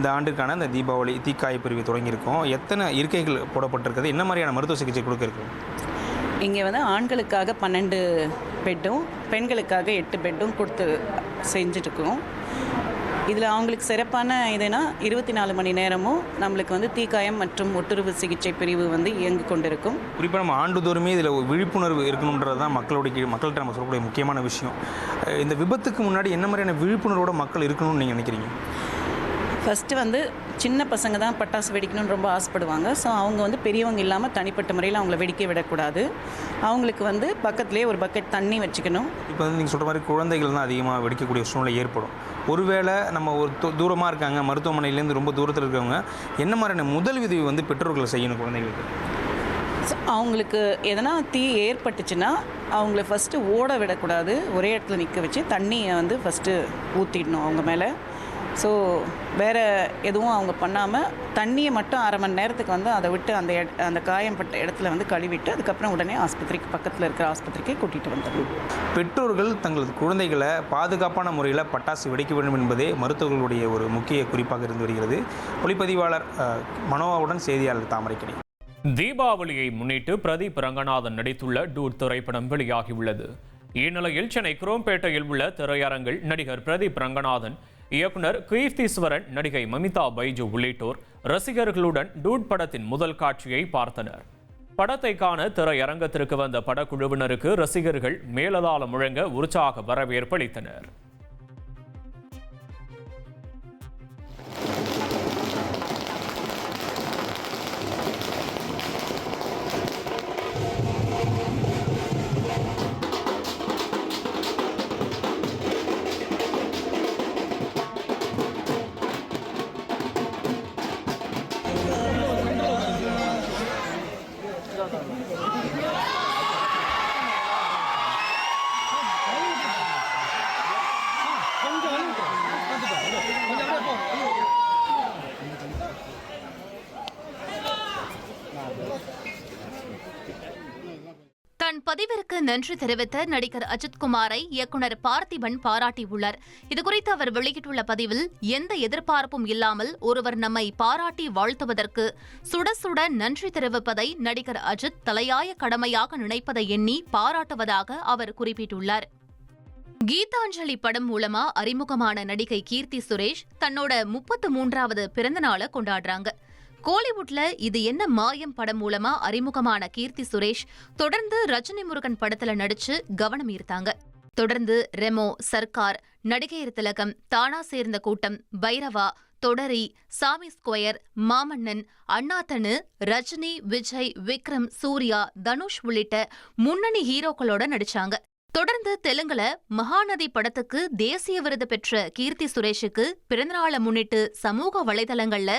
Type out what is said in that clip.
இந்த ஆண்டுக்கான இந்த தீபாவளி தீக்காய பிரிவு தொடங்கியிருக்கோம். எத்தனை இருக்கைகள் போடப்பட்டிருக்குது? என்ன மாதிரியான மருத்துவ சிகிச்சை கொடுக்க இங்கே வந்து ஆண்களுக்காக பன்னெண்டு பெட்டும் பெண்களுக்காக எட்டு பெட்டும் கொடுத்து செஞ்சுட்ருக்கோம். இதில் அவங்களுக்கு சிறப்பான இதுனா இருபத்தி நாலு மணி நேரமும் நம்மளுக்கு வந்து தீக்காயம் மற்றும் ஒட்டுறவு சிகிச்சை பிரிவு வந்து இயங்கி கொண்டிருக்கும். குறிப்பாக நம்ம ஆண்டுதோறுமே இதில் விழிப்புணர்வு இருக்கணுன்றது தான் மக்களுடைய கீழ் மக்கள்கிட்ட நம்ம சொல்லக்கூடிய முக்கியமான விஷயம். இந்த விபத்துக்கு முன்னாடி என்ன மாதிரியான விழிப்புணர்வோட மக்கள் இருக்கணும்னு நீங்கள் நினைக்கிறீங்க? ஃபஸ்ட்டு வந்து சின்ன பசங்க தான் பட்டாசு வெடிக்கணும்னு ரொம்ப ஆசைப்படுவாங்க. ஸோ அவங்க வந்து பெரியவங்க இல்லாமல் தனிப்பட்ட முறையில் அவங்கள வெடிக்க விடக்கூடாது. அவங்களுக்கு வந்து பக்கத்துலேயே ஒரு பக்கெட் தண்ணி வச்சுக்கணும். இப்போ வந்து நீங்கள் சொல்கிற மாதிரி குழந்தைகள் தான் அதிகமாக வெடிக்கக்கூடிய சூழ்நிலை ஏற்படும். ஒருவேளை நம்ம ஒரு தூரமாக இருக்காங்க மருத்துவமனையிலேருந்து ரொம்ப தூரத்தில் இருக்கவங்க என்ன மாதிரியான முதல் உதவி வந்து பெற்றோர்கள் செய்யணும் குழந்தைகளுக்கு? அவங்களுக்கு எதனா தீ ஏற்பட்டுச்சுன்னா அவங்கள ஃபஸ்ட்டு ஓட விடக்கூடாது. ஒரே இடத்துல நிற்க வச்சு தண்ணியை வந்து ஃபஸ்ட்டு ஊற்றிடணும் அவங்க மேலே. ஸோ வேறு எதுவும் அவங்க பண்ணாமல் தண்ணியை மட்டும் அரை மணி நேரத்துக்கு வந்து அதை விட்டு அந்த இட- அந்த காயம்பட்ட இடத்துல வந்து கழுவிட்டு அதுக்கப்புறம் உடனே ஆஸ்பத்திரிக்கு பக்கத்தில் இருக்கிற ஆஸ்பத்திரிக்கு கூட்டிகிட்டு வந்துடணும். பெற்றோர்கள் தங்களது குழந்தைகளை பாதுகாப்பான முறையில் பட்டாசு வெடிக்க வேண்டும் என்பதே மருத்துவர்களுடைய ஒரு முக்கிய குறிப்பாக இருந்து வருகிறது. ஒளிப்பதிவாளர் மனோவாவுடன் செய்தியாளர் தாமரைக்கணி தீபாவளியை முன்னிட்டு பிரதீப் ரங்கநாதன் நடித்துள்ள டூட் திரைப்படம் வெளியாகியுள்ளது. இந்நிலையில் சென்னை குரோம்பேட்டையில் உள்ள திரையரங்கில் நடிகர் பிரதீப் ரங்கநாதன் இயக்குனர் கீர்த்தீஸ்வரன் நடிகை மமிதா பைஜு உள்ளிட்டோர் ரசிகர்களுடன் டூட் படத்தின் முதல் காட்சியை பார்த்தனர். படத்தை காண திரையரங்கத்திற்கு வந்த படக்குழுவினருக்கு ரசிகர்கள் மேலதாளம் முழங்க உற்சாக வரவேற்பளித்தனர் பதிவிற்கு நன்றி தெரிவித்த நடிகர் அஜித்குமாரை இயக்குனர் பார்த்திபன் பாராட்டியுள்ளார். இதுகுறித்து அவர் வெளியிட்டுள்ள பதிவில் எந்த எதிர்பார்ப்பும் இல்லாமல் ஒருவர் நம்மை பாராட்டி வாழ்த்துவதற்கு சுட சுட நன்றி தெரிவிப்பதை நடிகர் அஜித் தலையாய கடமையாக நினைப்பதை எண்ணி பாராட்டுவதாக அவர் குறிப்பிட்டுள்ளார். கீதாஞ்சலி படம் மூலமா அறிமுகமான நடிகை கீர்த்தி சுரேஷ் தன்னோட முப்பத்து மூன்றாவது பிறந்தநாளை கொண்டாடுறாங்க. கோலிவுட்ல இது என்ன மாயம் படம் மூலமா அறிமுகமான கீர்த்தி சுரேஷ்? தொடர்ந்து ரஜினி முருகன் படத்துல நடிச்சு கவனம் ஈர்த்தாங்க. தொடர்ந்து ரெமோ சர்க்கார் நடிகையர் திலகம் தானா சேர்ந்த கூட்டம் பைரவா தொடரி சாமி ஸ்கொயர் மாமன்னன் அண்ணாத்தனு ரஜினி விஜய் விக்ரம் சூர்யா தனுஷ் உள்ளிட்ட முன்னணி ஹீரோக்களோட நடிச்சாங்க. தொடர்ந்து தெலுங்குல மகாநதி படத்துக்கு தேசிய விருது பெற்ற கீர்த்தி சுரேஷுக்கு பிறந்தநாளை முன்னிட்டு சமூக வலைதளங்கள்ல